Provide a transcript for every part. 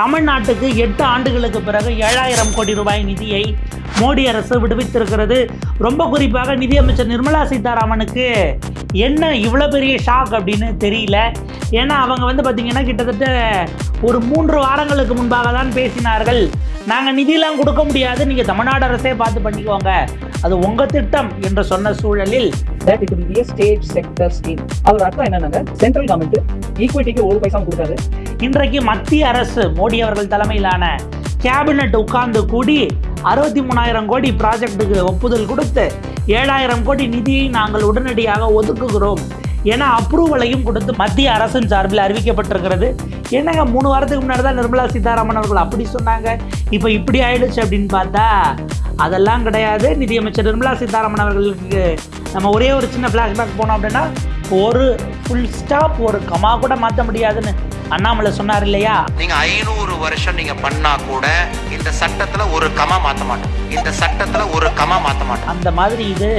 தமிழ்நாட்டுக்கு எட்டு ஆண்டுகளுக்கு பிறகு ஏழாயிரம் கோடி ரூபாய் நிதியை மோடி அரசு விடுவித்திருக்கிறது. ரொம்ப குறிப்பாக நிதியமைச்சர் நிர்மலா சீதாராமனுக்கு என்ன இவ்வளோ பெரிய ஷாக் அப்படின்னு தெரியல. ஏன்னா அவங்க வந்து பார்த்திங்கன்னா கிட்டத்தட்ட ஒரு மூன்று வாரங்களுக்கு முன்பாக தான் பேசினார்கள். நாங்கள் நிதியெல்லாம் கொடுக்க முடியாது. நீங்கள் தமிழ்நாடு அரசே பார்த்து பண்ணிக்கோங்க. அது உங்கள் திட்டம் என்று சொன்ன சூழலில். That it will be state sector scheme அவர் அர்த்தம் என்னன்னாங்க? சென்ட்ரல் கவர்மெண்ட் ஈக்விட்டிக்கு ஒரு பைசா கொடுக்காது. இன்றைக்கு மத்திய அரசு மோடி அவர்கள் தலைமையிலான கேபினட் உட்கார்ந்து கூடி அறுபத்தி மூணாயிரம் கோடி ப்ராஜெக்ட்டுக்கு ஒப்புதல் கொடுத்து ஏழாயிரம் கோடி நிதியை நாங்கள் உடனடியாக ஒதுக்குகிறோம் என அப்ரூவலையும் கொடுத்து மத்திய அரசின் சார்பில் அறிவிக்கப்பட்டிருக்கிறது. என்னங்க மூணு வாரத்துக்கு முன்னாடி தான் நிர்மலா சீதாராமன் அவர்கள் அப்படி சொன்னாங்க? இப்போ இப்படி ஆயிடுச்சு அப்படின்னு பார்த்தா அதெல்லாம் கிடையாது. நிதியமைச்சர் நிர்மலா சீதாராமன் அவர்களுக்கு நம்ம ஒரே ஒரு சின்ன ஃப்ளாஷ்பேக் போனோம் அப்படின்னா ஒரு ஃபுல் ஸ்டாப் ஒரு கமா கூட மாற்ற முடியாதுன்னு. அண்ணாமலை சொன்னார் இல்லையா நீங்க ஐநூறு வருஷம் நீங்க பண்ணா கூட இந்த சட்டத்துல ஒரு கமா மாத்த மாட்டோம். இந்த சட்டத்துல ஒரு கமா மாத்த மாட்டோம். அந்த மாதிரி இது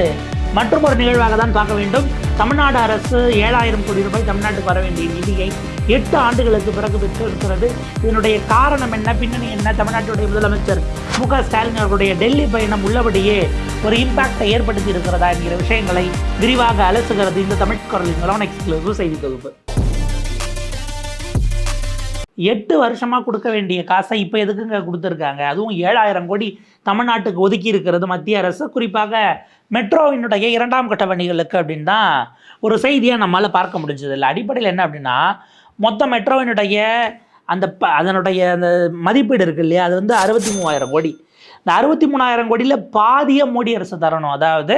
மற்றும் ஒரு நிகழ்வாக தான் பார்க்க வேண்டும். தமிழ்நாடு அரசு ஏழாயிரம் கோடி ரூபாய் தமிழ்நாட்டுக்கு வர வேண்டிய நிதியை எட்டு ஆண்டுகளுக்கு பிறகு பெற்றிருக்கிறது. இதனுடைய காரணம் என்ன? பின்னணி என்ன? தமிழ்நாட்டுடைய முதலமைச்சர் மு க ஸ்டாலின் அவர்களுடைய டெல்லி பயணம் உள்ளபடியே ஒரு இம்பாக்டை ஏற்படுத்தி இருக்கிறதா என்கிற விஷயங்களை விரிவாக அலசுகிறது இந்த தமிழ் குரலின் எக்ஸ்க்ளூசிவ் செய்தி தொகுப்பு. எட்டு வருஷமாக கொடுக்க வேண்டிய காசை இப்போ எதுக்குங்க கொடுத்துருக்காங்க? அதுவும் ஏழாயிரம் கோடி தமிழ்நாட்டுக்கு ஒதுக்கி இருக்கிறது மத்திய அரசு. குறிப்பாக மெட்ரோவினுடைய இரண்டாம் கட்ட பணிகளுக்கு அப்படின்னு தான் ஒரு செய்தியாக நம்மளால் பார்க்க முடிஞ்சது இல்லை அடிப்படையில் என்ன அப்படின்னா மொத்த மெட்ரோவினுடைய அந்த ப அதனுடைய அந்த மதிப்பீடு இருக்கு இல்லையா? அது வந்து அறுபத்தி மூவாயிரம் கோடி. இந்த அறுபத்தி மூணாயிரம் கோடியில் பாதியை மோடி அரசு தரணும். அதாவது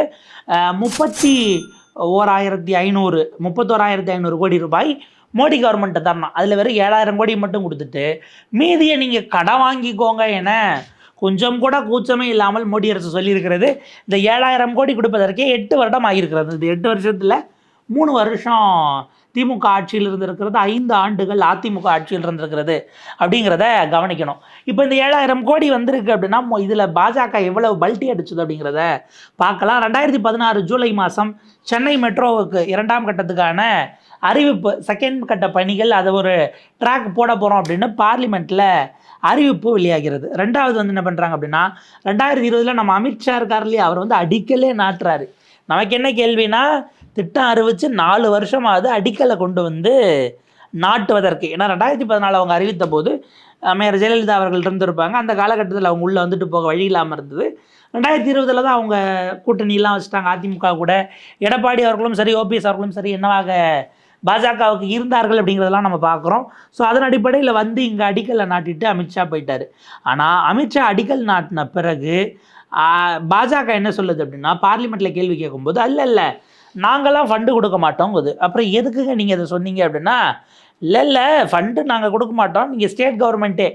முப்பத்தி ஓராயிரத்தி ஐநூறு முப்பத்தோராயிரத்தி ஐநூறு கோடி ரூபாய் மோடி கவர்மெண்ட்டை தரணும் அதில் வெறும் ஏழாயிரம் கோடி மட்டும் கொடுத்துட்டு மீதியை நீங்கள் கடன் வாங்கிக்கோங்க என கொஞ்சம் கூட கூச்சமே இல்லாமல் மோடி அரசு சொல்லியிருக்கிறது. இந்த ஏழாயிரம் கோடி கொடுப்பதற்கே எட்டு வருடம் ஆகியிருக்கிறது. இந்த எட்டு வருஷத்தில் மூணு வருஷம் திமுக ஆட்சியில் இருந்திருக்கிறது. ஐந்து ஆண்டுகள் அதிமுக ஆட்சியில் இருந்திருக்கிறது அப்படிங்கிறத கவனிக்கணும். இப்போ இந்த ஏழாயிரம் கோடி வந்திருக்கு அப்படின்னா இதில் பாஜக எவ்வளவு பல்ட்டி அடிச்சது அப்படிங்கிறத பார்க்கலாம். ரெண்டாயிரத்தி பதினாறு ஜூலை மாதம் சென்னை மெட்ரோவுக்கு இரண்டாம் கட்டத்துக்கான அறிவிப்பு செகண்ட் கட்ட பணிகள் அதை ஒரு ட்ராக் போட போகிறோம் அப்படின்னு பார்லிமெண்ட்டில் அறிவிப்பு வெளியாகிறது. ரெண்டாவது வந்து என்ன பண்ணுறாங்க அப்படின்னா ரெண்டாயிரத்தி இருபதில் நம்ம அமித்ஷா இருக்கார் இல்லையா? அவர் வந்து அடிக்கலே நாட்டுறாரு. நமக்கு என்ன கேள்வினா திட்டம் அறிவித்து நாலு வருஷமாவது அடிக்கலை கொண்டு வந்து நாட்டுவதற்கு. ஏன்னா ரெண்டாயிரத்தி பதினாலு அவங்க அறிவித்த போது மேயர் ஜெயலலிதா அவர்கள் இருந்திருப்பாங்க. அந்த காலகட்டத்தில் அவங்க உள்ளே வந்துட்டு போக வழி இல்லாமல் இருந்தது. ரெண்டாயிரத்தி இருபதில் தான் அவங்க கூட்டணியெல்லாம் வச்சுட்டாங்க. அதிமுக கூட. எடப்பாடி அவர்களும் சரி ஓபிஎஸ் அவர்களும் சரி என்னவாக பாஜகவுக்கு இருந்தார்கள் அப்படிங்கிறதெல்லாம் நம்ம பார்க்குறோம். ஸோ அதன் அடிப்படையில் வந்து இங்கே அடிக்கலை நாட்டிட்டு அமித்ஷா போயிட்டார். ஆனால் அமித்ஷா அடிக்கல் நாட்டின பிறகு பாஜக என்ன சொல்லுது அப்படின்னா பார்லிமெண்ட்டில் கேள்வி கேட்கும்போது அல்ல இல்லை நாங்களாம் ஃபண்டு கொடுக்க மாட்டோங்குது. அப்புறம் எதுக்குங்க நீங்கள் இதை சொன்னீங்க? அப்படின்னா இல்லை இல்லை ஃபண்டு நாங்கள் கொடுக்க மாட்டோம். நீங்கள் ஸ்டேட் கவர்மெண்ட்டே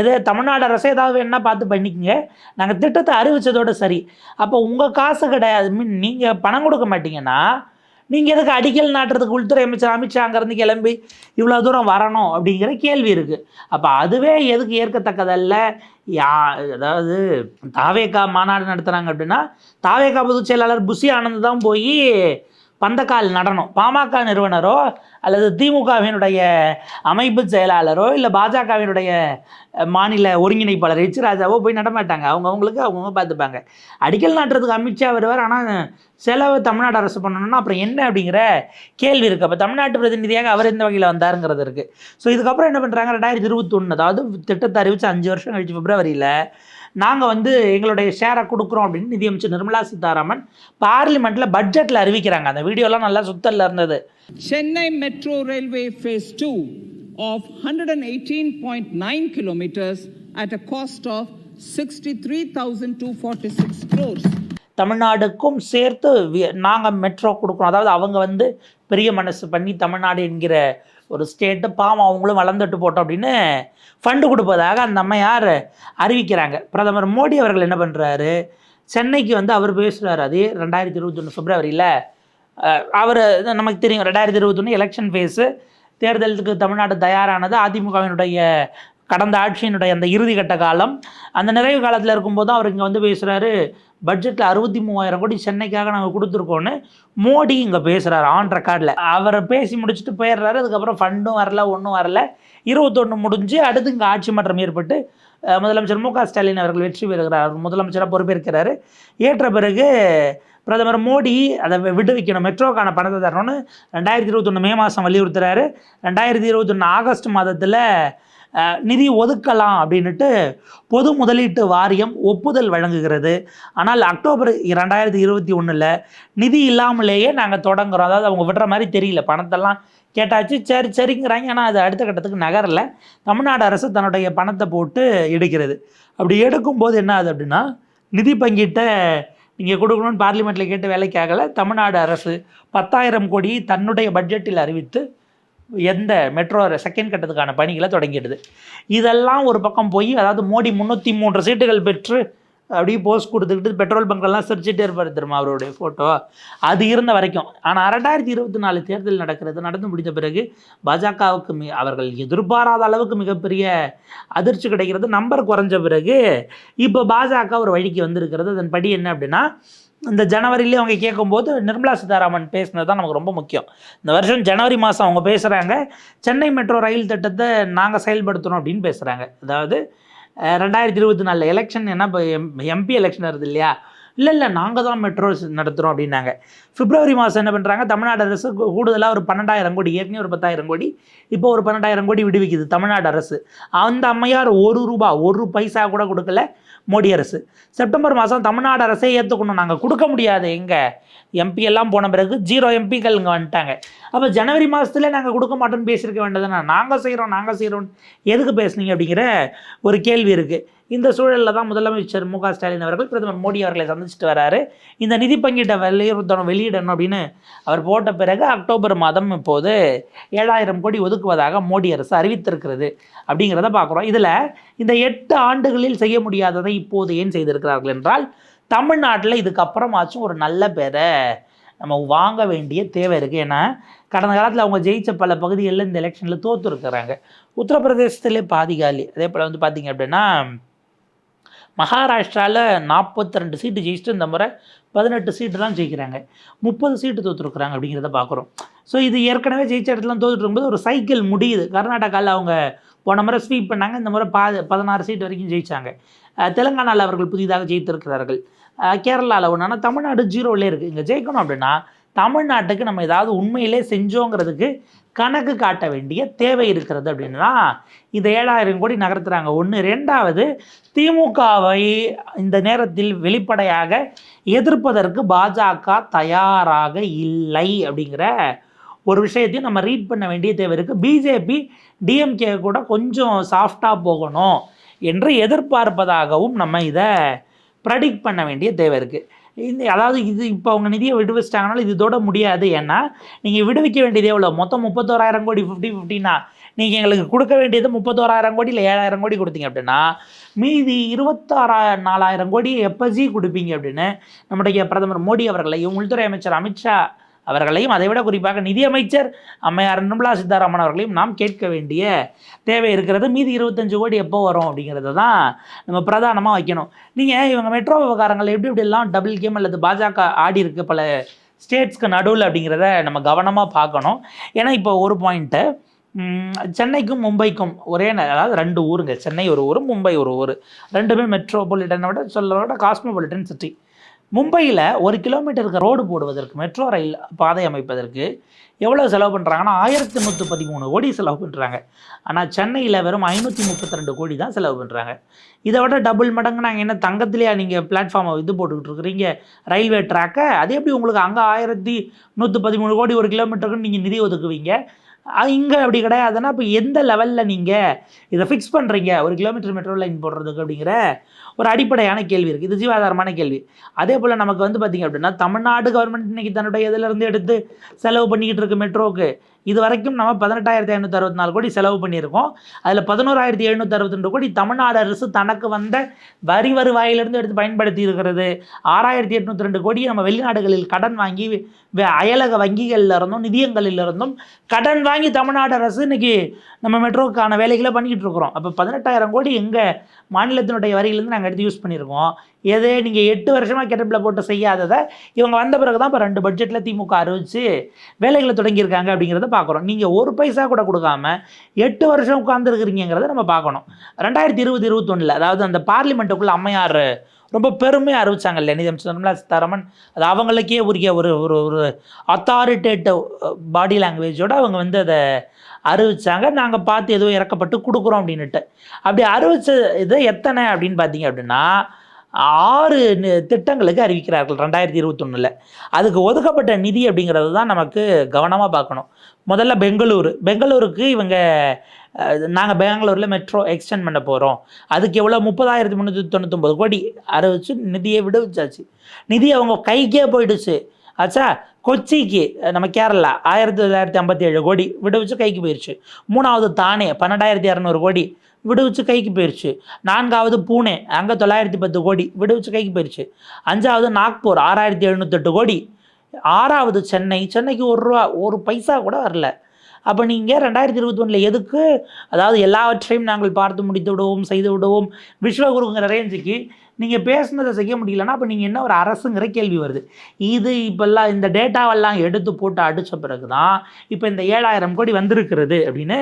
எது தமிழ்நாடு அரசு ஏதாவது வேணால் பார்த்து பண்ணிக்கங்க. நாங்கள் திட்டத்தை அறிவித்ததோடு சரி. அப்போ உங்கள் காசு கிடையாது. மீன் நீங்கள் பணம் கொடுக்க மாட்டீங்கன்னா நீங்கள் எதுக்கு அடிக்கல் நாட்டுறதுக்கு உள்துறை அமைச்சர் அமித்ஷா அங்கேருந்து கிளம்பி இவ்வளோ தூரம் வரணும் அப்படிங்கிற கேள்வி இருக்குது அப்போ அதுவே எதுக்கு ஏற்கத்தக்கதல்ல? யா அதாவது தாவேக்கா மாநாடு நடத்துகிறாங்க அப்படின்னா தாவேக்கா பொதுச் செயலாளர் புஷி ஆனந்த் தான் போய் பந்தக்கால் நடனம் பாமக நிறுவனரோ அல்லது திமுகவினுடைய அமைப்பு செயலாளரோ இல்லை பாஜகவினுடைய மாநில ஒருங்கிணைப்பாளர் எச் ராஜாவோ போய் நடமாட்டாங்க. அவங்க அவங்களுக்கு அவங்கவுங்க பார்த்துப்பாங்க அடிக்கல் நாட்டுறதுக்கு அமித்ஷா வருவார். ஆனால் செலவு தமிழ்நாடு அரசு பண்ணணும்னா அப்புறம் என்ன அப்படிங்கிற கேள்வி இருக்குது அப்போ தமிழ்நாட்டு பிரதிநிதியாக அவர் எந்த வகையில் வந்தாருங்கிறது இருக்குது ஸோ இதுக்கப்புறம் என்ன பண்ணுறாங்க ரெண்டாயிரத்தி இருபத்தொன்று அதாவது திட்டத்தை அறிவித்து அஞ்சு வருஷம் கழிச்சு பிப்ரவரியில் நாங்கள் வந்து எங்களுடைய ஷேரை கொடுக்குறோம் அப்படின்னு நிதியமைச்சர் நிர்மலா சீதாராமன் பார்லிமெண்ட்டில் பட்ஜெட்டில் அறிவிக்கிறாங்க. அந்த வீடியோலாம் நல்லா சுத்தல்ல இருந்தது. Chennai Metro Railway Phase 2 of 118.9 kilometers at a cost of 63,246 crores. தமிழ்நாடுக்கும் சேர்த்து நாங்கள் மெட்ரோ கொடுக்குறோம். அதாவது அவங்க வந்து பெரிய மனசு பண்ணி தமிழ்நாடு என்கிற ஒரு ஸ்டேட்டு பாவம் அவங்களும் வளர்ந்துட்டு போட்டோம் அப்படின்னு ஃபண்டு கொடுப்பதாக அந்த அம்மையார் அறிவிக்கிறாங்க. பிரதமர் மோடி அவர்கள் என்ன பண்ணுறாரு சென்னைக்கு வந்து அவர் பேசுகிறார் அது ரெண்டாயிரத்தி இருபத்தொன்று பிப்ரவரியில். அவர் நமக்கு தெரியும். ரெண்டாயிரத்தி இருபத்தொன்று எலெக்ஷன் ஃபேஸு தேர்தலுக்கு தமிழ்நாடு தயாரானது அதிமுகவினுடைய கடந்த ஆட்சியினுடைய அந்த இறுதிக்கட்ட காலம். அந்த நிறைவு காலத்தில் இருக்கும்போது அவர் இங்கே வந்து பேசுகிறாரு பட்ஜெட்டில் அறுபத்தி மூவாயிரம் கோடி சென்னைக்காக நாங்கள் கொடுத்துருக்கோன்னு மோடி இங்கே பேசுகிறாரு ஆன் ரெக்கார்டில் அவர் பேசி முடிச்சுட்டு போயிடுறாரு. அதுக்கப்புறம் ஃபண்டும் வரல ஒன்றும் வரல. இருபத்தொன்று முடிஞ்சு அடுத்து இங்கே ஆட்சி மாற்றம் ஏற்பட்டு முதலமைச்சர் மு க ஸ்டாலின் அவர்கள் வெற்றி பெறுகிறார். முதலமைச்சராக பொறுப்பேற்கிறாரு. ஏற்ற பிறகு பிரதமர் மோடி அதை விடுவிக்கணும். மெட்ரோக்கான பணத்தை தரணும்னு ரெண்டாயிரத்தி இருபத்தொன்று மே மாதம் வலியுறுத்துறாரு. ரெண்டாயிரத்தி இருபத்தொன்று ஆகஸ்ட் மாதத்தில் நிதி ஒதுக்கலாம் அப்படின்னுட்டு பொது முதலீட்டு வாரியம் ஒப்புதல் வழங்குகிறது. ஆனால் அக்டோபர் ரெண்டாயிரத்தி இருபத்தி ஒன்றில் நிதி இல்லாமலேயே நாங்கள் தொடங்குறோம். அதாவது அவங்க விடுற மாதிரி தெரியல. பணத்தெல்லாம் கேட்டாச்சு சரி சரிங்கிறாங்க. ஆனால் அது அடுத்த கட்டத்துக்கு நகரில். தமிழ்நாடு அரசு தன்னுடைய பணத்தை போட்டு எடுக்கிறது. அப்படி எடுக்கும்போது என்ன ஆகுது அப்படின்னா நிதி பங்கீட்டை நீங்கள் கொடுக்கணும்னு பார்லிமெண்ட்டில் கேட்டு வேலைக்காகல தமிழ்நாடு அரசு பத்தாயிரம் கோடி தன்னுடைய பட்ஜெட்டில் அறிவித்து எந்த மெட்ரோ செகண்ட் கட்டத்துக்கான பணிகளை தொடங்கிடுது. இதெல்லாம் ஒரு பக்கம் போய் அதாவது மோடி முந்நூற்றி மூன்று சீட்டுகள் பெற்று அப்படியே போஸ்ட் கொடுத்துக்கிட்டு பெட்ரோல் பங்க்லாம் சிரிச்சிட்டே இருப்பார் தெரியுமா அவருடைய ஃபோட்டோ அது இருந்த வரைக்கும். ஆனால் ரெண்டாயிரத்தி இருபத்தி நாலு தேர்தல் நடக்கிறது நடந்து முடிந்த பிறகு பாஜகவுக்கு மி அவர்கள் எதிர்பாராத அளவுக்கு மிகப்பெரிய அதிர்ச்சி கிடைக்கிறது நம்பர் குறைஞ்ச பிறகு இப்போ பாஜக ஒரு வழிக்கு வந்திருக்கிறது. அதன்படி என்ன அப்படின்னா இந்த ஜனவரியிலே அவங்க கேட்கும்போது நிர்மலா சீதாராமன் பேசினது தான் நமக்கு ரொம்ப முக்கியம். இந்த வருஷம் ஜனவரி மாதம் அவங்க பேசுகிறாங்க சென்னை மெட்ரோ ரயில் திட்டத்தை நாங்கள் செயல்படுத்தணும் அப்படின்னு பேசுகிறாங்க அதாவது ரெண்டாயிரத்தி இருபத்தி நாலில் எலெக்ஷன் என்ன இப்போ எம் எம்பி எலெக்ஷன் வருது இல்லையா? இல்லை இல்லை நாங்கள் தான் மெட்ரோ நடத்துகிறோம் அப்படின்னாங்க. பிப்ரவரி மாதம் என்ன பண்ணுறாங்க தமிழ்நாடு அரசு கூடுதலாக ஒரு பன்னெண்டாயிரம் கோடி ஏற்கனவே ஒரு பத்தாயிரம் கோடி இப்போ ஒரு பன்னெண்டாயிரம் கோடி விடுவிக்குது தமிழ்நாடு அரசு. அந்த அம்மையார் ஒரு ரூபா ஒரு பைசா கூட கொடுக்கல. மோடி அரசு. செப்டம்பர் மாதம் தமிழ்நாடு அரசே ஏற்றுக்கணும் நாங்கள் கொடுக்க முடியாது. எங்கே எம்பி எல்லாம் போன பிறகு ஜீரோ எம்பிக்கள் இங்கே வந்துட்டாங்க. அப்போ ஜனவரி மாதத்துல நாங்கள் கொடுக்க மாட்டோம்னு பேசியிருக்க வேண்டியதுன்னா நாங்கள் செய்கிறோம் நாங்கள் செய்கிறோம் எதுக்கு பேசுனீங்க அப்படிங்கிற ஒரு கேள்வி இருக்குது இந்த சூழலில் தான் முதலமைச்சர் மு க ஸ்டாலின் அவர்கள் பிரதமர் மோடி அவர்களை சந்திச்சுட்டு வராரு. இந்த நிதி பங்கீட்டை வெளியிடணும் வெளியிடணும் அப்படின்னு அவர் போட்ட பிறகு அக்டோபர் மாதம் இப்போது ஏழாயிரம் கோடி ஒதுக்குவதாக மோடி அரசு அறிவித்திருக்கிறது அப்படிங்கிறத பார்க்குறோம். இதில் இந்த எட்டு ஆண்டுகளில் செய்ய முடியாததை இப்போது ஏன் செய்திருக்கிறார்கள் என்றால் தமிழ்நாட்டில் இதுக்கப்புறமாச்சும் ஒரு நல்ல பேரை நம்ம வாங்க வேண்டிய தேவை இருக்குது ஏன்னா கடந்த காலத்தில் அவங்க ஜெயித்த பல பகுதிகளில் இந்த எலெக்ஷனில் தோற்றுருக்குறாங்க உத்தரப்பிரதேசத்திலே பாதி காலி. அதே போல் வந்து பார்த்திங்க அப்படின்னா மகாராஷ்டிராவில் நாற்பத்தி ரெண்டு சீட்டு ஜெயிச்சுட்டு இந்த முறை பதினெட்டு சீட்டு தான் ஜெயிக்கிறாங்க. முப்பது சீட்டு தோற்றுருக்குறாங்க அப்படிங்கிறத பார்க்குறோம் ஸோ இது ஏற்கனவே ஜெயிச்ச இடத்துல தோத்துட்டு இருக்கும்போது ஒரு சைக்கிள் முடியுது. கர்நாடகாவில் அவங்க போன முறை ஸ்வீப் பண்ணாங்க. இந்த முறை பா பதினாறு சீட் வரைக்கும் ஜெயிச்சாங்க. தெலுங்கானாவில் அவர்கள் புதிதாக ஜெயித்திருக்கிறார்கள். கேரளாவில் ஒன்றுனா தமிழ்நாடு ஜீரோவிலே இருக்குது இங்கே ஜெயிக்கணும் அப்படின்னா தமிழ்நாட்டுக்கு நம்ம ஏதாவது உண்மையிலே செஞ்சோங்கிறதுக்கு கணக்கு காட்ட வேண்டிய தேவை இருக்கிறது அப்படின்னா இந்த ஏழாயிரம் கோடி நகர்த்துறாங்க. ஒன்று ரெண்டாவது திமுகவை இந்த நேரத்தில் வெளிப்படையாக எதிர்ப்பதற்கு பாஜக தயாராக இல்லை அப்படிங்கிற ஒரு விஷயத்தையும் நம்ம ரீட் பண்ண வேண்டிய தேவை இருக்குது பிஜேபி டிஎம்கே கூட கொஞ்சம் சாஃப்டாக போகணும் என்று எதிர்பார்ப்பதாகவும் நம்ம இதை ப்ரெடிக்ட் பண்ண வேண்டிய தேவை இருக்குது இந்த அதாவது இது இப்போ அவங்க நிதியை விடுவிச்சிட்டாங்கனால இது இதோட முடியாது. ஏன்னா நீங்கள் விடுவிக்க வேண்டியது எவ்வளோ மொத்தம் முப்பத்தோராயிரம் கோடி ஃபிஃப்டி ஃபிஃப்டினா நீங்கள் எங்களுக்கு கொடுக்க வேண்டியது முப்பத்தோராயிரம் கோடி இல்லை ஏழாயிரம் கோடி கொடுத்தீங்க அப்படின்னா மீதி இருபத்தாறா நாலாயிரம் கோடி எப்போ ஜி கொடுப்பீங்க அப்படின்னு நம்முடைய பிரதமர் மோடி அவர்களையும் உள்துறை அமைச்சர் அமித்ஷா அவர்களையும் அதைவிட குறிப்பாக நிதியமைச்சர் அம்மையார் நிர்மலா சீதாராமன் அவர்களையும் நாம் கேட்க வேண்டிய தேவை இருக்கிறது. மீதி இருபத்தஞ்சு கோடி எப்போ வரும் அப்படிங்கிறத தான் நம்ம பிரதானமாக வைக்கணும். நீங்கள் இவங்க மெட்ரோ விவகாரங்கள் எப்படி எப்படிலாம் டபுள் கேம் அல்லது பாஜக ஆடி இருக்கு பல ஸ்டேட்ஸ்க்கு நடுவில் அப்படிங்கிறத நம்ம கவனமாக பார்க்கணும். ஏன்னா இப்போ ஒரு பாயிண்ட்டு சென்னைக்கும் மும்பைக்கும் ஒரே ந- அதாவது ரெண்டு ஊருங்க. சென்னை ஒரு ஊர் மும்பை ஒரு ஊர். ரெண்டுமே மெட்ரோபாலிட்டனை விட சொல்ல விட காஸ்மோபாலிட்டன் சிட்டி மும்பையில் ஒரு கிலோமீட்டருக்கு ரோடு போடுவதற்கு மெட்ரோ ரயில் பாதை அமைப்பதற்கு எவ்வளோ செலவு பண்ணுறாங்கன்னா ஆயிரத்தி நூற்றி பதிமூணு கோடி செலவு பண்ணுறாங்க ஆனால் சென்னையில் வெறும் ஐநூற்றி முப்பத்தி ரெண்டு கோடி தான் செலவு பண்ணுறாங்க இதை விட டபுள் மடங்கு நாங்கள் என்ன தங்கத்திலேயே நீங்கள் பிளாட்ஃபார்மை இது போட்டுக்கிட்டு இருக்கிறீங்க? ரயில்வே ட்ராக்கை அது எப்படி உங்களுக்கு அங்கே ஆயிரத்தி நூற்றி பதிமூணு கோடி ஒரு கிலோமீட்டருக்கு நீங்கள் நிதி ஒதுக்குவீங்க? இங்கே அப்படி கிடையாதுன்னா இப்போ எந்த லெவலில் நீங்கள் இதை ஃபிக்ஸ் பண்ணுறீங்க ஒரு கிலோமீட்டர் மெட்ரோ லைன் போடுறதுக்கு அப்படிங்கிற ஒரு அடிப்படையான கேள்வி இருக்குது இது ஜீவாதாரமான கேள்வி. அதே போல் நமக்கு வந்து பார்த்திங்க அப்படின்னா தமிழ்நாடு கவர்மெண்ட் இன்னைக்கு தன்னுடைய இதிலிருந்து எடுத்து செலவு பண்ணிக்கிட்டு இருக்கு மெட்ரோவுக்கு இது வரைக்கும் நம்ம பதினெட்டாயிரத்தி ஐநூற்றி அறுபத்தி நாலு கோடி செலவு பண்ணியிருக்கோம். அதில் பதினோராயிரத்தி எழுநூற்றி அறுபத்தி ரெண்டு கோடி தமிழ்நாடு அரசு தனக்கு வந்த வரி வருவாயிலிருந்து எடுத்து பயன்படுத்தி இருக்கிறது. ஆறாயிரத்தி எட்நூற்றி ரெண்டு கோடியை நம்ம வெளிநாடுகளில் கடன் வாங்கி அயலக வங்கிகளில் இருந்தும் நிதியங்களில் இருந்தும் கடன் வாங்கி தமிழ்நாடு அரசு இன்னைக்கு நம்ம மெட்ரோக்கான வேலைகளை பண்ணிக்கிட்டு இருக்கிறோம். அப்போ பதினெட்டாயிரம் கோடி எங்கள் மாநிலத்தினுடைய வரியிலேருந்து நாங்கள் எடுத்து யூஸ் பண்ணியிருக்கோம். எது? நீங்கள் எட்டு வருஷமாக கிடப்பில் போட்டு செய்யாததை இவங்க வந்த பிறகு தான் இப்போ ரெண்டு பட்ஜெட்டில் திமுக அறிவிச்சு வேலைகளை தொடங்கியிருக்காங்க அப்படிங்கிறத பார்க்குறோம் நீங்கள் ஒரு பைசா கூட கொடுக்காம எட்டு வருஷம் உட்காந்துருக்கிறீங்கிறத நம்ம பார்க்கணும் ரெண்டாயிரத்தி இருபது இருபத்தொன்னில் அதாவது அந்த பார்லிமெண்ட்டுக்குள்ளே அம்மையார் ரொம்ப பெருமையாக அறிவிச்சாங்க இல்லையா? நிதியமைச்சர் நிர்மலா சீதாராமன். அது அவங்களுக்கே உரிய ஒரு ஒரு ஒரு அத்தாரிட்டேட்டிவ் பாடி லாங்குவேஜோடு அவங்க வந்து அதை அறிவிச்சாங்க. நாங்கள் பார்த்து எதுவும் இறக்கப்பட்டு கொடுக்குறோம் அப்படின்னுட்டு. அப்படி அறிவித்த இது எத்தனை அப்படின்னு பார்த்தீங்க அப்படின்னா ஆறு திட்டங்களுக்கு அறிவிக்கிறார்கள் ரெண்டாயிரத்தி இருபத்தொன்னில். அதுக்கு ஒதுக்கப்பட்ட நிதி அப்படிங்கிறது தான் நமக்கு கவனமாக பார்க்கணும். முதல்ல பெங்களூரு. பெங்களூருக்கு இவங்க நாங்கள் பெங்களூரில் மெட்ரோ எக்ஸ்டெண்ட் பண்ண போகிறோம் அதுக்கு எவ்வளோ முப்பதாயிரத்தி முந்நூற்றி தொண்ணூத்தொம்பது கோடி அறிவிச்சு நிதியை விடுவிச்சாச்சு. நிதி அவங்க கைக்கே போயிடுச்சு. ஆச்சா? கொச்சிக்கு நம்ம கேரளா ஆயிரத்தி தொள்ளாயிரத்தி ஐம்பத்தி ஏழு கோடி விடுவிச்சு கைக்கு போயிடுச்சு மூணாவது தானே பன்னெண்டாயிரத்தி இரநூறு கோடி. விடுவிச்சு கைக்கு போயிடுச்சு நான்காவது பூனே அங்கே தொள்ளாயிரத்தி பத்து கோடி விடுவிச்சு கைக்கு போயிடுச்சு அஞ்சாவது நாக்பூர் ஆறாயிரத்தி எழுநூத்தெட்டு கோடி. ஆறாவது சென்னை சென்னைக்கு ஒரு ரூபா ஒரு பைசா கூட வரல. அப்போ நீங்கள் ரெண்டாயிரத்தி இருபத்தி ஒன்றில் எதுக்கு? அதாவது எல்லாவற்றையும் நாங்கள் பார்த்து முடித்து விடுவோம் செய்து விடுவோம். விஸ்வகுருங்கிற ரேஞ்சுக்கு நீங்கள் பேசுனதை செய்ய முடியலன்னா அப்போ நீங்கள் என்ன ஒரு அரசுங்கிற கேள்வி வருது. இது இப்போல்லாம் இந்த டேட்டாவெல்லாம் எடுத்து போட்டு அடித்த பிறகு தான் இப்போ இந்த ஏழாயிரம் கோடி வந்திருக்கிறது அப்படின்னு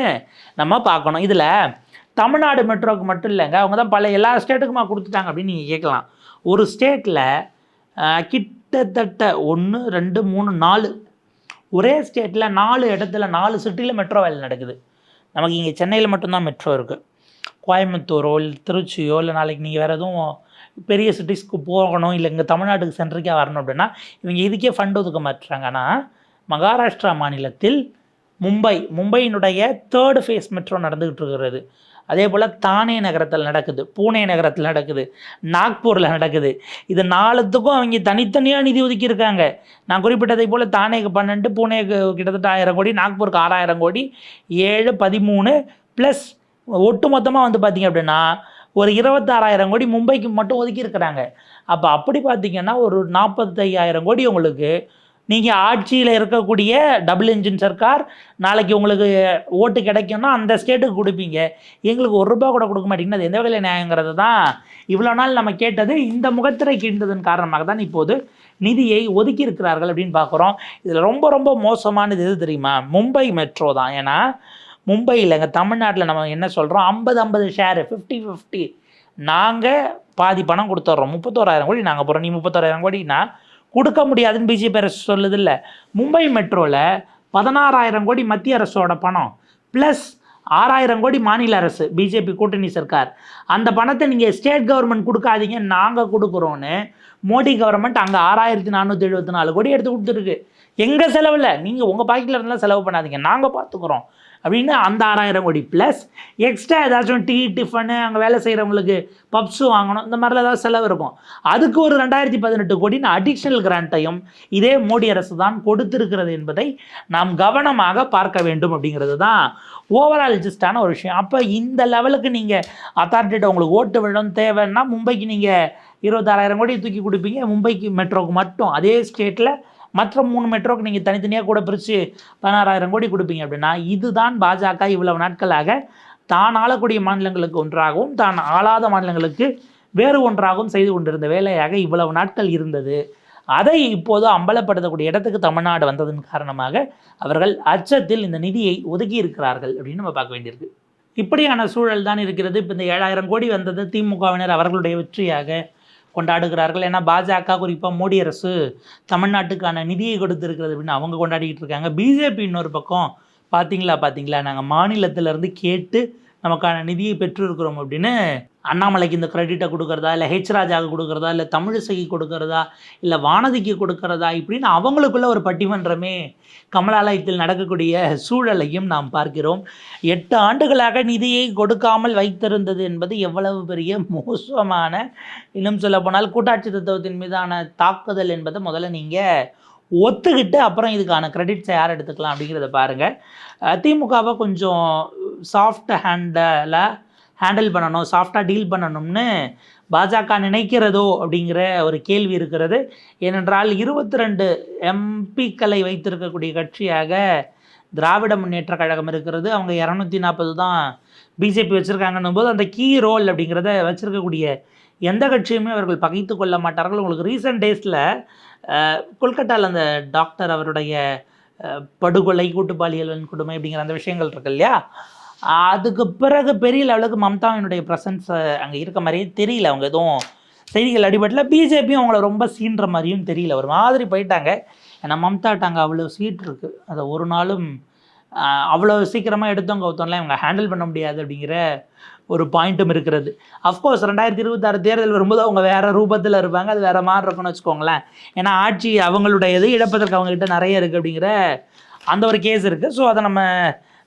நம்ம பார்க்கணும். இதில் தமிழ்நாடு மெட்ரோவுக்கு மட்டும் இல்லைங்க. அவங்க தான் பல எல்லா ஸ்டேட்டுக்குமா கொடுத்துட்டாங்க அப்படின்னு நீங்கள் கேட்கலாம். ஒரு ஸ்டேட்டில் கிட்டத்தட்ட ஒன்று ரெண்டு மூணு நாலு ஒரே ஸ்டேட்டில் நாலு இடத்துல நாலு சிட்டியில் மெட்ரோ வேலை நடக்குது. நமக்கு இங்கே சென்னையில் மட்டும்தான் மெட்ரோ இருக்குது கோயம்புத்தூரோ இல்லை திருச்சியோ இல்லை நாளைக்கு நீங்கள் வேறு எதுவும் பெரிய சிட்டிஸ்க்கு போகணும் இல்லை இங்கே தமிழ்நாட்டுக்கு சென்ட்ரிக்காக வரணும் அப்படின்னா இவங்க இதுக்கே ஃபண்ட் ஒதுக்க மாட்டுறாங்க. ஆனால் மகாராஷ்டிரா மாநிலத்தில் மும்பை மும்பையினுடைய தேர்டு ஃபேஸ் மெட்ரோ நடந்துக்கிட்டு இருக்கிறது. அதே போல் தானே நகரத்தில் நடக்குது பூனே நகரத்தில் நடக்குது நாக்பூரில் நடக்குது. இது நாலுத்துக்கும் அவங்க தனித்தனியாக நிதி ஒதுக்கியிருக்காங்க. நான் குறிப்பிட்டதை போல் தானேக்கு பன்னெண்டு பூனேக்கு கிட்டத்தட்ட ஆயிரம் கோடி நாக்பூருக்கு ஆறாயிரம் கோடி ஏழு பதிமூணு ப்ளஸ் ஒட்டு மொத்தமாக வந்து பார்த்திங்க அப்படின்னா ஒரு இருபத்தாறாயிரம் கோடி மும்பைக்கு மட்டும் ஒதுக்கியிருக்கிறாங்க. அப்போ அப்படி பார்த்தீங்கன்னா ஒரு நாற்பத்தையாயிரம் கோடி உங்களுக்கு நீங்கள் ஆட்சியில் இருக்கக்கூடிய டபுள் இன்ஜின் சர்க்கார் நாளைக்கு உங்களுக்கு ஓட்டு கிடைக்கும்னா அந்த ஸ்டேட்டுக்கு கொடுப்பீங்க. எங்களுக்கு ஒரு ரூபா கூட கொடுக்க மாட்டீங்கன்னா அது எந்த வகையில் நியாயங்கிறது தான். இவ்வளோ நாள் நம்ம கேட்டது இந்த முகத்திரை கிண்டதன் காரணமாக தான் இப்போது நிதியை ஒதுக்கி இருக்கிறார்கள் அப்படின்னு பார்க்குறோம். இதில் ரொம்ப ரொம்ப மோசமானது எது தெரியுமா? மும்பை மெட்ரோ தான். ஏன்னா மும்பையில் எங்கள் தமிழ்நாட்டில் நம்ம என்ன சொல்கிறோம் ஐம்பது ஐம்பது ஷேரு ஃபிஃப்டி ஃபிஃப்டி நாங்கள் பாதி பணம் கொடுத்துட்றோம். முப்பத்தோராயிரம் கோடி நாங்கள் போகிறோம் நீ முப்பத்தோராயிரம் கோடினா கொடுக்க முடியாதுன்னு பிஜேபி அரசு சொல்லுது இல்லை மும்பை மெட்ரோவில் பதினாறாயிரம் கோடி மத்திய அரசோட பணம் ப்ளஸ் ஆறாயிரம் கோடி மாநில அரசு பிஜேபி கூட்டணி சர்க்கார். அந்த பணத்தை நீங்கள் ஸ்டேட் கவர்மெண்ட் கொடுக்காதீங்க நாங்கள் கொடுக்குறோன்னு மோடி கவர்மெண்ட் அங்கே ஆறாயிரத்தி நானூற்றி எழுபத்தி நாலு கோடி எடுத்து கொடுத்துருக்கு. எங்கள் செலவில்? நீங்கள் உங்கள் பாக்கெட்டில் இருந்தால் செலவு பண்ணாதீங்க. நாங்கள் பார்த்துக்குறோம் அப்படின்னு அந்த ஆறாயிரம் கோடி. ப்ளஸ் எக்ஸ்ட்ரா ஏதாச்சும் டீ டிஃபனு அங்கே வேலை செய்கிறவங்களுக்கு பப்ஸும் வாங்கணும். இந்த மாதிரிலாம் ஏதாவது செலவு இருக்கும். அதுக்கு ஒரு ரெண்டாயிரத்தி பதினெட்டு கோடின்னு அடிஷ்னல் கிராண்ட்டையும் இதே மோடி அரசு தான் கொடுத்திருக்கிறது என்பதை நாம் கவனமாக பார்க்க வேண்டும் அப்படிங்கிறது தான் ஓவரால் ஜிஸ்டான ஒரு விஷயம். அப்போ இந்த லெவலுக்கு நீங்கள் அத்தாரிட்டிட்ட உங்களுக்கு ஓட்டு விழும் தேவைன்னா மும்பைக்கு நீங்கள் இருபத்தாறாயிரம் கோடி தூக்கி கொடுப்பீங்க. மும்பைக்கு மெட்ரோக்கு மட்டும். அதே ஸ்டேட்டில் மற்ற மூணு மெட்ரோக்கு நீங்கள் தனித்தனியாக கூட பிரித்து பதினாறாயிரம் கோடி கொடுப்பீங்க அப்படின்னா இதுதான் பாஜக இவ்வளவு நாட்களாக தான் ஆளக்கூடிய மாநிலங்களுக்கு ஒன்றாகவும் தான் ஆளாத மாநிலங்களுக்கு வேறு ஒன்றாகவும் செய்து கொண்டிருந்த வேலையாக இவ்வளவு நாட்கள் இருந்தது. அதை இப்போது அம்பலப்படுத்தக்கூடிய இடத்துக்கு தமிழ்நாடு வந்ததன் காரணமாக அவர்கள் அச்சத்தில் இந்த நிதியை ஒதுக்கி இருக்கிறார்கள் அப்படின்னு நம்ம பார்க்க வேண்டியிருக்கு. இப்படியான சூழல் தான் இருக்கிறது. இப்போ இந்த ஏழாயிரம் கோடி வந்தது திமுகவினர் அவர்களுடைய வெற்றியாக கொண்டாடுகிறார்கள். ஏன்னா பாஜக குறிப்பாக மோடி அரசு தமிழ்நாட்டுக்கான நிதியை கொடுத்துருக்கிறது அப்படின்னு அவங்க கொண்டாடிக்கிட்டு இருக்காங்க. பிஜேபி இன்னொரு பக்கம் பார்த்தீங்களா பார்த்தீங்களா நாங்கள் மாநிலத்திலேருந்து கேட்டு நமக்கான நிதியை பெற்றிருக்கிறோம் அப்படின்னு அண்ணாமலைக்கு இந்த கிரெடிட்டை கொடுக்குறதா இல்லை ஹெச் ராஜாவுக்கு கொடுக்குறதா இல்லை தமிழிசைக்கு கொடுக்கறதா இல்லை வானதிக்கு கொடுக்கறதா இப்படின்னு அவங்களுக்குள்ள ஒரு பட்டிமன்றமே கமலாலயத்தில் நடக்கக்கூடிய சூழலையும் நாம் பார்க்கிறோம். எட்டு ஆண்டுகளாக நிதியை கொடுக்காமல் வைத்திருந்தது என்பது எவ்வளவு பெரிய மோசமான இன்னும் சொல்ல போனால் கூட்டாட்சி தத்துவத்தின் மீதான தாக்குதல் என்பதை முதல்ல நீங்கள் ஒத்துக்கிட்டு அப்புறம் இதுக்கான கிரெடிட்ஸை யார் எடுத்துக்கலாம் அப்படிங்கிறத பாருங்கள் திமுகவை கொஞ்சம் சாஃப்ட் ஹேண்டில் ஹேண்டில் பண்ணணும் சாஃப்டாக டீல் பண்ணணும்னு பாஜக நினைக்கிறதோ அப்படிங்கிற ஒரு கேள்வி இருக்கிறது. ஏனென்றால் இருபத்தி ரெண்டு எம்பிக்களை வைத்திருக்கக்கூடிய கட்சியாக திராவிட முன்னேற்ற கழகம் இருக்கிறது. அவங்க இரநூத்தி நாற்பது தான் பிஜேபி வச்சுருக்காங்கன்னும் போது அந்த கீ ரோல் அப்படிங்கிறத வச்சுருக்கக்கூடிய எந்த கட்சியுமே அவர்கள் பகைத்து கொள்ள மாட்டார்கள். உங்களுக்கு ரீசெண்ட் டேஸில் கொல்கட்டாவில் அந்த டாக்டர் அவருடைய படுகொலை கூட்டு பாலியல் அப்படிங்கிற அந்த விஷயங்கள் இருக்கு இல்லையா? அதுக்கு பிறகு பெரிய லெவலுக்கு மம்தாவினுடைய ப்ரெசன்ஸ் அங்கே இருக்க மாதிரியே தெரியல. அவங்க எதுவும் செய்திகள் அடிபட்டில் பிஜேபியும் அவங்கள ரொம்ப சீன்ற மாதிரியும் தெரியல. ஒரு மாதிரி போயிட்டாங்க. ஏன்னா மம்தாட்ட அங்கே அவ்வளோ சீட் இருக்குது அதை ஒரு நாளும் அவ்வளோ சீக்கிரமாக எடுத்தவங்க ஒருத்தவங்களாம் இவங்க ஹேண்டில் பண்ண முடியாது அப்படிங்கிற ஒரு பாயிண்ட்டும் இருக்கிறது. அஃப்கோர்ஸ் ரெண்டாயிரத்தி இருபத்தாறு தேர்தல் வரும்போது அவங்க வேறு ரூபத்தில் இருப்பாங்க அது வேறு மாதிரி இருக்கும்னு வச்சுக்கோங்களேன். ஏன்னா ஆட்சி அவங்களுடையது இழப்பதற்கு அவங்ககிட்ட நிறைய இருக்குது அப்படிங்கிற அந்த ஒரு கேஸ் இருக்குது ஸோ அதை நம்ம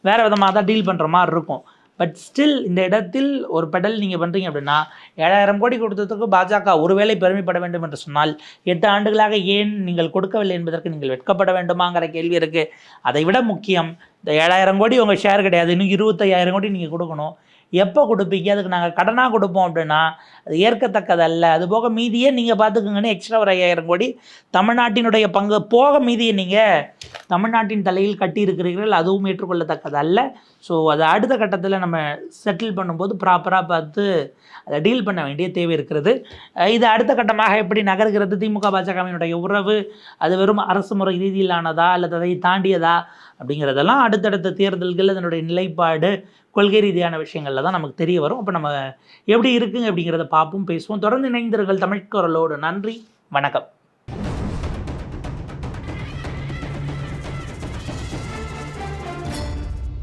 வேறு விதமாக தான் டீல் பண்ணுற மாதிரி இருக்கும். பட் ஸ்டில் இந்த இடத்தில் ஒரு பெடல் நீங்கள் பண்ணுறீங்க அப்படின்னா ஏழாயிரம் கோடி கொடுத்ததுக்கு பாஜக ஒருவேளை பெருமைப்பட வேண்டும் என்று சொன்னால் எட்டு ஆண்டுகளாக ஏன் நீங்கள் கொடுக்கவில்லை என்பதற்கு நீங்கள் வெட்கப்பட வேண்டுமாங்கிற கேள்வி இருக்குது அதை விட முக்கியம் இந்த ஏழாயிரம் கோடி உங்கள் ஷேர் கிடையாது இன்னும் இருபத்தையாயிரம் கோடி நீங்கள் கொடுக்கணும். எப்போ கொடுப்பீங்க? அதுக்கு நாங்கள் கடனாக கொடுப்போம் அப்படின்னா அது ஏற்கத்தக்கதல்ல. அது போக மீதியே நீங்கள் பார்த்துக்குங்கன்னு எக்ஸ்ட்ரா ஒரு ஐயாயிரம் கோடி தமிழ்நாட்டினுடைய பங்கு. போக மீதியை நீங்கள் தமிழ்நாட்டின் தலையில் கட்டியிருக்கிறீர்கள் அதுவும் ஏற்றுக்கொள்ளத்தக்கதல்ல. ஸோ அதை அடுத்த கட்டத்தில் நம்ம செட்டில் பண்ணும்போது ப்ராப்பராக பார்த்து அதை டீல் பண்ண வேண்டிய தேவை இருக்கிறது. இது அடுத்த கட்டமாக எப்படி நகர்கிறது? திமுக பாஜகவினுடைய உறவு அது வெறும் அரசு முறை ரீதியிலானதா அல்லது அதை தாண்டியதா அப்படிங்கிறதெல்லாம் அடுத்தடுத்த தேர்தல்கள் அதனுடைய நிலைப்பாடு கொள்கை ரீதியான விஷயங்களில் தான் நமக்கு தெரிய வரும். அப்போ நம்ம எப்படி இருக்குங்க அப்படிங்கிறத பார்ப்போம் பேசுவோம். தொடர்ந்து இணைந்தர்கள் தமிழ்குரலோடு நன்றி வணக்கம்.